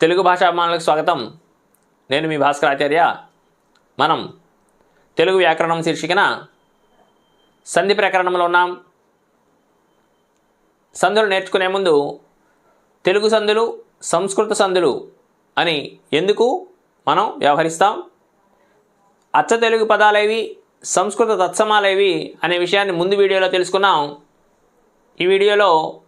తెలుగు భాషాభిమానులకు స్వాగతం. నేను మీ భాస్కరాచార్య మనం తెలుగు వ్యాకరణం శీర్షికన సంధి ప్రకరణంలో ఉన్నాం. సంధులు నేర్చుకునే ముందు తెలుగు సంధులు సంస్కృత సంధులు అని ఎందుకు మనం వ్యవహరిస్తాం? అచ్చ తెలుగు పదాలేవి సంస్కృత తత్సమాలేవి అనే విషయాన్ని ముందు వీడియోలో తెలుసుకున్నాం. ఈ వీడియోలో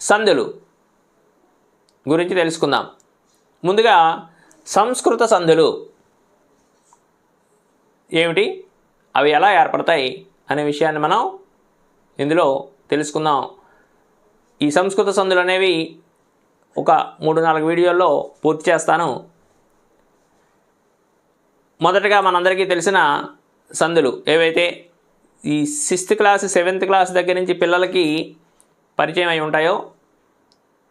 సంధులు గురించి తెలుసుకుందాం. ముందుగా సంస్కృత సంధులు ఏమిటి? అవి ఎలా ఏర్పడతాయి అనే విషయాన్ని మనం ఇందులో తెలుసుకుందాం. ఈ సంస్కృత సంధులు అనేవి ఒక మూడు నాలుగు వీడియోల్లో పూర్తి చేస్తాను. మొదటగా మనందరికీ తెలిసిన సందులు ఏవైతే ఈ సిక్స్త్ క్లాస్ సెవెంత్ క్లాస్ దగ్గర నుంచి పిల్లలకి పరిచయం అయి ఉంటాయో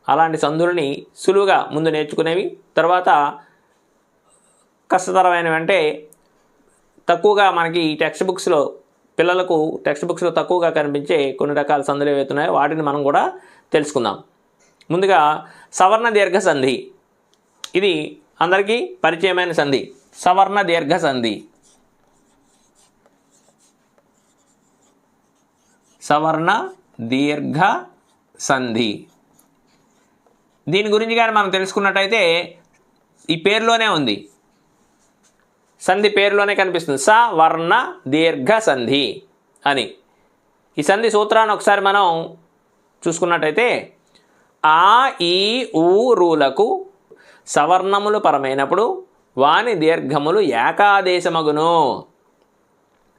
అలాంటి సందులని సులువుగా ముందు నేర్చుకునేవి తర్వాత కష్టతరమైనవి అంటే తక్కువగా మనకి టెక్స్ట్ బుక్స్లో పిల్లలకు టెక్స్ట్ బుక్స్లో తక్కువగా కనిపించే కొన్ని రకాల సందులు ఏవైతున్నాయో వాటిని మనం కూడా తెలుసుకుందాం. ముందుగా సవర్ణ దీర్ఘ సంధి. ఇది అందరికీ పరిచయమైన సంధి. సవర్ణ దీర్ఘ సంధి. సవర్ణ దీర్ఘ సంధి. దీని గురించి కానీ మనం తెలుసుకున్నట్టయితే ఈ పేరులోనే ఉంది. సంధి పేరులోనే కనిపిస్తుంది. స వర్ణ దీర్ఘ సంధి అని. ఈ సంధి సూత్రాన్ని ఒకసారి మనం చూసుకున్నట్టయితే ఆ ఈ ఊ రూలకు సవర్ణములు పరమైనప్పుడు వాని దీర్ఘములు ఏకాదేశమగును.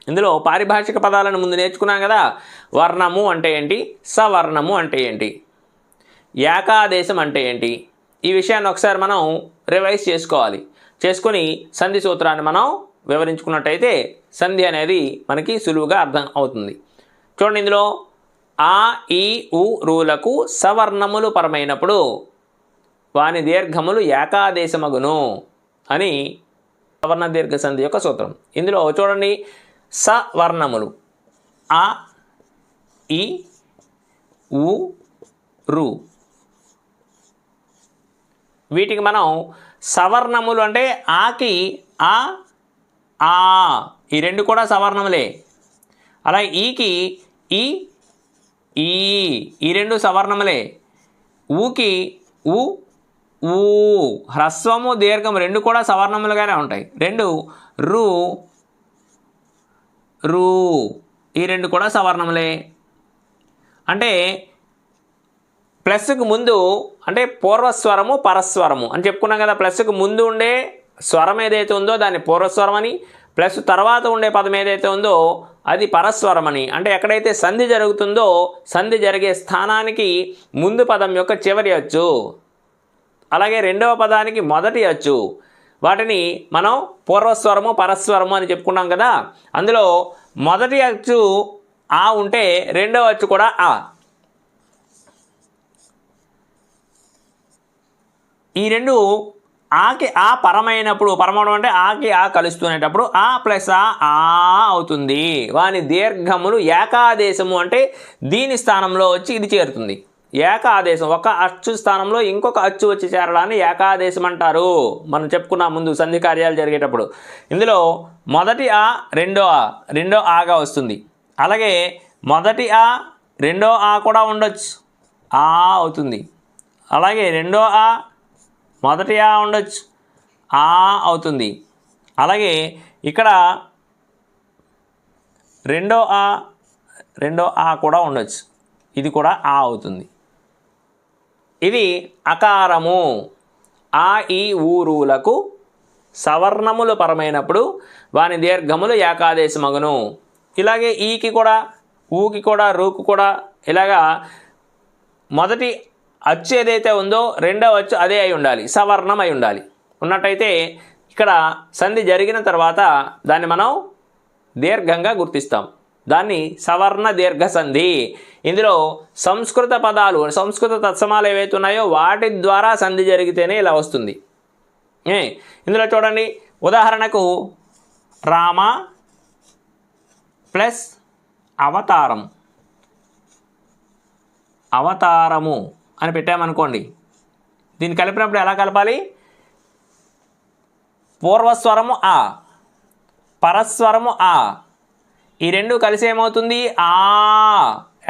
ఇందులో పారిభాషిక పదాలను ముందు నేర్చుకున్నాం కదా. వర్ణము అంటే ఏంటి? సవర్ణము అంటే ఏంటి? ఏకాదేశం అంటే ఏంటి? ఈ విషయాన్ని ఒకసారి మనం రివైజ్ చేసుకోవాలి. చేసుకొని సంధి సూత్రాన్ని మనం వివరించుకున్నట్టయితే సంధి అనేది మనకి సులువుగా అర్థం అవుతుంది. చూడండి ఇందులో ఆ ఈ ఉ రూలకు సవర్ణములు పరమైనప్పుడు వాని దీర్ఘములు ఏకాదేశమగును అని సవర్ణ దీర్ఘ సంధి యొక్క సూత్రం. ఇందులో చూడండి సవర్ణములు. ఆ ఈ ఉ రు. వీటికి మనం సవర్ణములు అంటే ఆకి ఆ ఆ. ఈ రెండు కూడా సవర్ణములే. అలా ఈకి ఈ ఈ. ఈ రెండు సవర్ణములే. ఊకి ఊ ఊ. హ్రస్వము దీర్ఘము రెండు కూడా సవర్ణములుగానే ఉంటాయి. రెండు రు రు. ఈ రెండు కూడా సవర్ణములే. అంటే ప్లస్కు ముందు అంటే పూర్వస్వరము పరస్వరము అని చెప్పుకున్నాం కదా. ప్లస్కు ముందు ఉండే స్వరం ఏదైతే ఉందో దాన్ని పూర్వస్వరం అని ప్లస్ తర్వాత ఉండే పదం ఏదైతే ఉందో అది పరస్వరం అని. అంటే ఎక్కడైతే సంధి జరుగుతుందో సంధి జరిగే స్థానానికి ముందు పదం యొక్క చివరి అచ్చు. అలాగే రెండవ పదానికి మొదటి అచ్చు. వాటిని మనం పూర్వస్వరము పరస్వరము అని చెప్పుకున్నాం కదా. అందులో మొదటి అచ్చు ఆ ఉంటే రెండవ అచ్చు కూడా ఆ. ఈ రెండు ఆకి ఆ పరమైనప్పుడు పరమవడం అంటే ఆకి ఆ కలుస్తునేటప్పుడు ఆ ప్లస్ ఆ ఆ అవుతుంది. వాని దీర్ఘములు ఏకాదేశము అంటే దీని స్థానంలో వచ్చి ఇది చేరుతుంది. ఏకాదేశం ఒక అచ్చు స్థానంలో ఇంకొక అచ్చు వచ్చి చేరడాన్ని ఏకాదేశం అంటారు. మనం చెప్పుకున్నాం ముందు సంధి కార్యాలు జరిగేటప్పుడు. ఇందులో మొదటి ఆ రెండో ఆ రెండో ఆగా వస్తుంది. అలాగే మొదటి ఆ రెండో ఆ కూడా ఉండొచ్చు. ఆ అవుతుంది. అలాగే రెండో ఆ మొదటి ఆ ఉండొచ్చు? ఆ అవుతుంది. అలాగే ఇక్కడ రెండో ఆ రెండో ఆ కూడా ఉండొచ్చు. ఇది కూడా ఆ అవుతుంది. ఇది అకారము. ఆ ఈ ఊరులకు సవర్ణములు పరమైనప్పుడు వాని దీర్ఘములు ఏకాదేశమగును. ఇలాగే ఈకి కూడా ఊకి కూడా రూకు కూడా ఇలాగా మొదటి అచ్చు ఏదైతే ఉందో రెండవ అచ్చు అదే అయి ఉండాలి సవర్ణం అయి ఉండాలి. ఉన్నట్టయితే ఇక్కడ సంధి జరిగిన తర్వాత దాన్ని మనం దీర్ఘంగా గుర్తిస్తాం. దాన్ని సవర్ణ దీర్ఘ సంధి. ఇందులో సంస్కృత పదాలు సంస్కృత తత్సమాలు ఏవైతే ఉన్నాయో వాటి ద్వారా సంధి జరిగితేనే ఇలా వస్తుంది. ఏ ఇందులో చూడండి. ఉదాహరణకు రామ ప్లస్ అవతారం. అవతారము. అని పెట్టామనుకోండి దీన్ని కలిపినప్పుడు ఎలా కలపాలి? పూర్వస్వరము ఆ పరస్వరము ఆ. ఈ రెండు కలిసి ఏమవుతుంది? ఆ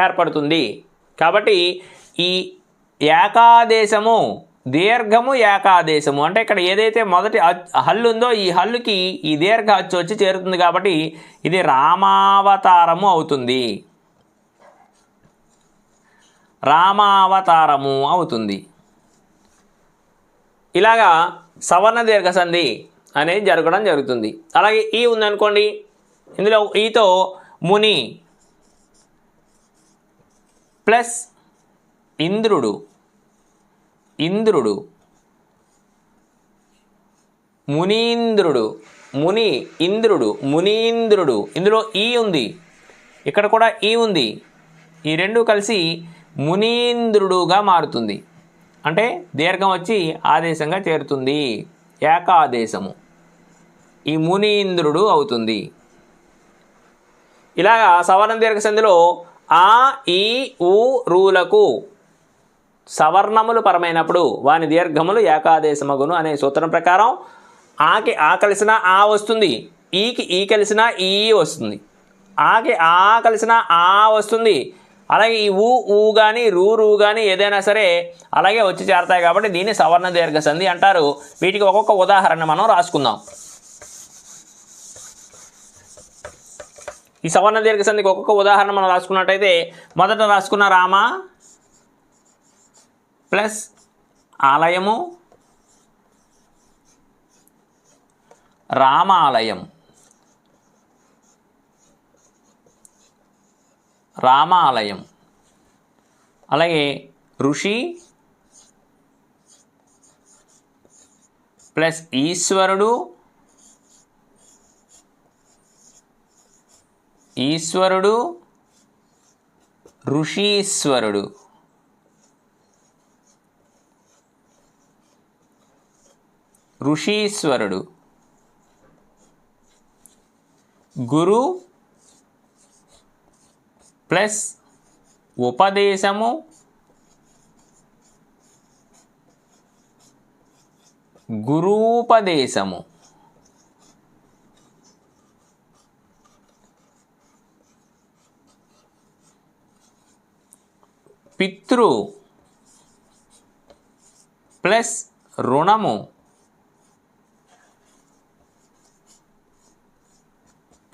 ఏర్పడుతుంది. కాబట్టి ఈ ఏకాదేశము దీర్ఘము ఏకాదేశము అంటే ఇక్కడ ఏదైతే మొదటి హల్లు ఉందో ఈ హల్లుకి ఈ దీర్ఘ అచ్చు వచ్చి చేరుతుంది కాబట్టి ఇది రామావతారము అవుతుంది. రామావతారము అవుతుంది. ఇలాగా సవర్ణ దీర్ఘసంధి అనేది జరగడం జరుగుతుంది. అలాగే ఈ ఉందనుకోండి ఇందులో ఈతో ముని ప్లస్ ఇంద్రుడు ఇంద్రుడు మునీంద్రుడు ముని ఇంద్రుడు మునీంద్రుడు ఇందులో ఈ ఉంది. ఇక్కడ కూడా ఈ ఉంది. ఈ రెండు కలిసి మునీంద్రుడుగా మారుతుంది. అంటే దీర్ఘం వచ్చి ఆదేశంగా చేరుతుంది. ఏకాదేశము. ఈ మునీంద్రుడు అవుతుంది. ఇలాగా సవర్ణ దీర్ఘ సంధిలో ఆ ఈ ఊ రూలకు సవర్ణములు పరమైనప్పుడు వాని దీర్ఘములు ఏకాదేశమగును అనే సూత్రం ప్రకారం ఆకి ఆ కలిసిన ఆ వస్తుంది. ఈకి ఈ కలిసిన ఈ వస్తుంది. ఆకి ఆ కలిసిన ఆ వస్తుంది. అలాగే ఈ ఊ ఊ కానీ రూ రూ కానీ ఏదైనా సరే అలాగే వచ్చి చేరతాయి కాబట్టి దీన్ని సవర్ణ దీర్ఘ సంధి అంటారు. వీటికి ఒక్కొక్క ఉదాహరణ మనం రాసుకుందాం. ఈ సవర్ణ దీర్ఘ సంధికి ఒక్కొక్క ఉదాహరణ మనం రాసుకున్నట్టయితే మొదట రాసుకున్న రామ ప్లస్ ఆలయము రామాలయం. రామాలయం. అలాగే ఋషి ప్లస్ ఈశ్వరుడు ఈశ్వరుడు ఋషీశ్వరుడు. ఋషీశ్వరుడు. గురు ప్లస్ ఉపదేశము గురూపదేశము. పితృ ప్లస్ రుణము.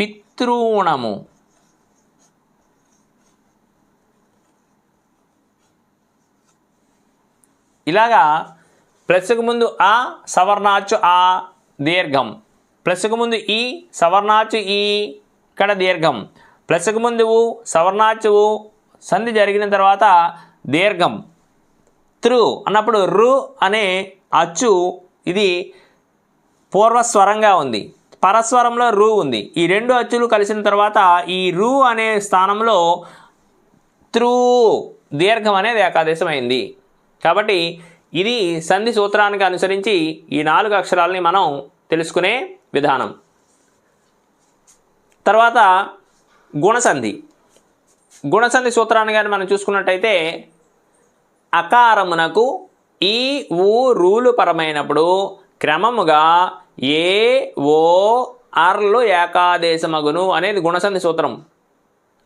పితృణము ఇలాగా ప్లస్కు ముందు ఆ సవర్ణాచు ఆ దీర్ఘం. ప్లస్కు ముందు ఈ సవర్ణాచు ఈ ఇక్కడ దీర్ఘం. ప్లస్కు ముందు ఊ సంధి జరిగిన తర్వాత దీర్ఘం. త్రు అన్నప్పుడు రు అనే అచ్చు ఇది పూర్వస్వరంగా ఉంది. పరస్వరంలో రు ఉంది. ఈ రెండు అచ్చులు కలిసిన తర్వాత ఈ రు అనే స్థానంలో త్రూ దీర్ఘం అనేది ఏకాదేశం అయింది కాబట్టి ఇది సంధి సూత్రానికి అనుసరించి ఈ నాలుగు అక్షరాలని మనం తెలుసుకునే విధానం. తర్వాత గుణసంధి. గుణసంధి సూత్రాన్ని కానీ మనం చూసుకున్నట్టయితే అకారమునకు ఈ ఊ రూలు పరమైనప్పుడు క్రమముగా ఏ ఓ అర్లు ఏకాదేశమగును అనేది గుణసంధి సూత్రం.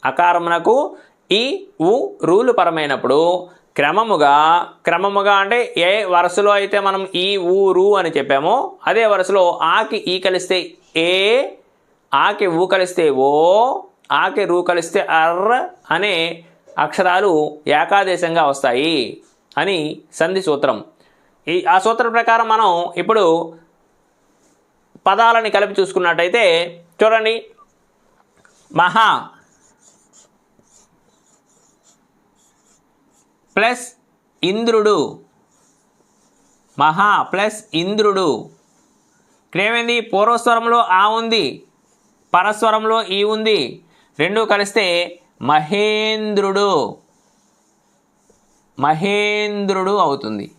అకారమునకు ఈ ఉ రూలు పరమైనప్పుడు క్రమముగా క్రమముగా అంటే ఏ వరుసలో అయితే మనం ఈ ఊరు అని చెప్పామో అదే వరుసలో ఆకి ఈ కలిస్తే ఏ ఆకి ఊ కలిస్తే ఓ ఆకి రూ కలిస్తే అర్ అనే అక్షరాలు ఏకాదేశంగా వస్తాయి అని సంధి సూత్రం. ఈ ఆ సూత్రం ప్రకారం మనం ఇప్పుడు పదాలని కలిపి చూసుకున్నట్టయితే చూడండి. మహా ప్లస్ ఇంద్రుడు. మహా ప్లస్ ఇంద్రుడు. ఇక్కడేమైంది పూర్వస్వరంలో ఆ ఉంది. పరస్వరంలో ఈ ఉంది. రెండు కలిస్తే మహేంద్రుడు. మహేంద్రుడు అవుతుంది.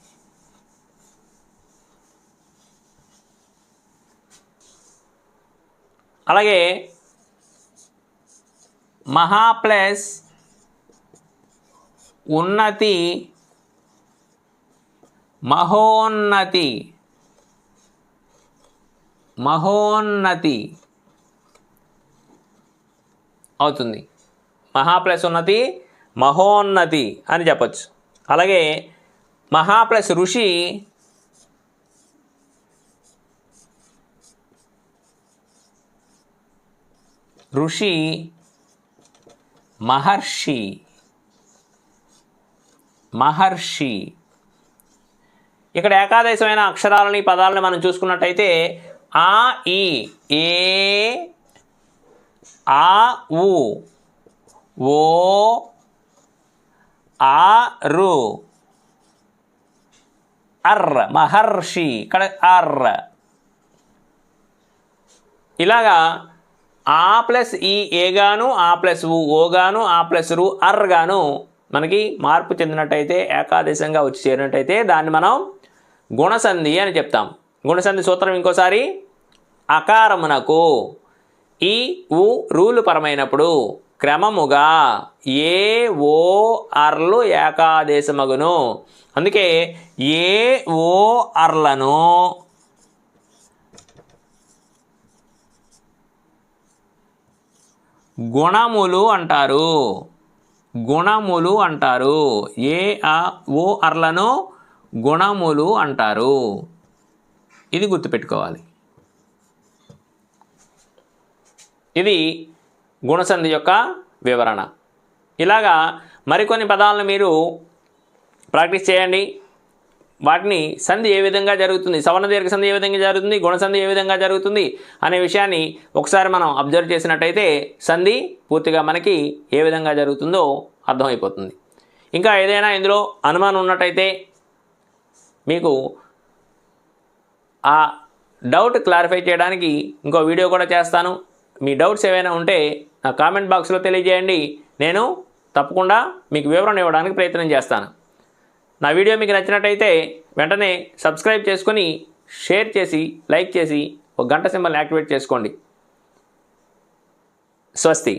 అలాగే మహా ప్లస్ ఉన్నతి మహోన్నతి మహోన్నతి అవుతుంది. మహా ప్లస్ ఉన్నతి మహోన్నతి అని చెప్పచ్చు. అలాగే మహా ప్లస్ ఋషి ఋషి మహర్షి మహర్షి. ఇక్కడ ఏకాదశమైన అక్షరాలని పదాలని మనం చూసుకున్నట్టయితే ఆ ఈ ఏ ఆ ఉ ఓ ఆ రు అర్ర మహర్షి. ఇక్కడ అర్ర ఇలాగా ఆ ప్లస్ ఈ ఏగాను ఆ ప్లస్ ఉ ఓగాను ఆ ప్లస్ రు అర్గాను మనకి మార్పు చెందినట్టయితే ఏకాదేశంగా వచ్చి చేరినట్టయితే దాన్ని మనం గుణసంధి అని చెప్తాం. గుణసంధి సూత్రం ఇంకోసారి అకారమునకు ఈ ఉ రూలు పరమైనప్పుడు క్రమముగా ఏ ఓ అర్లు ఏకాదేశమగును. అందుకే ఏ ఓ అర్లను గుణములు అంటారు. గుణములు అంటారు. ఏ ఆ ఓ అర్లను గుణములు అంటారు. ఇది గుర్తుపెట్టుకోవాలి. ఇది గుణసంధి యొక్క వివరణ. ఇలాగా మరికొన్ని పదాలను మీరు ప్రాక్టీస్ చేయండి. వాటిని సంధి ఏ విధంగా జరుగుతుంది? సవర్ణ దీర్ఘ సంధి ఏ విధంగా జరుగుతుంది? గుణసంధి ఏ విధంగా జరుగుతుంది? అనే విషయాన్ని ఒకసారి మనం అబ్జర్వ్ చేసినట్టయితే సంధి పూర్తిగా మనకి ఏ విధంగా జరుగుతుందో అర్థమైపోతుంది. ఇంకా ఏదైనా ఇందులో అనుమానం ఉన్నట్టయితే మీకు ఆ డౌట్ క్లారిఫై చేయడానికి ఇంకో వీడియో కూడా చేస్తాను. మీ డౌట్స్ ఏవైనా ఉంటే నా కామెంట్ బాక్స్లో తెలియజేయండి. నేను తప్పకుండా మీకు వివరణ ఇవ్వడానికి ప్రయత్నం చేస్తాను. నా వీడియో మీకు నచ్చినట్టయితే వెంటనే సబ్స్క్రైబ్ చేసుకొని షేర్ చేసి లైక్ చేసి ఒక గంట సింబల్ యాక్టివేట్ చేసుకోండి. స్వస్తి.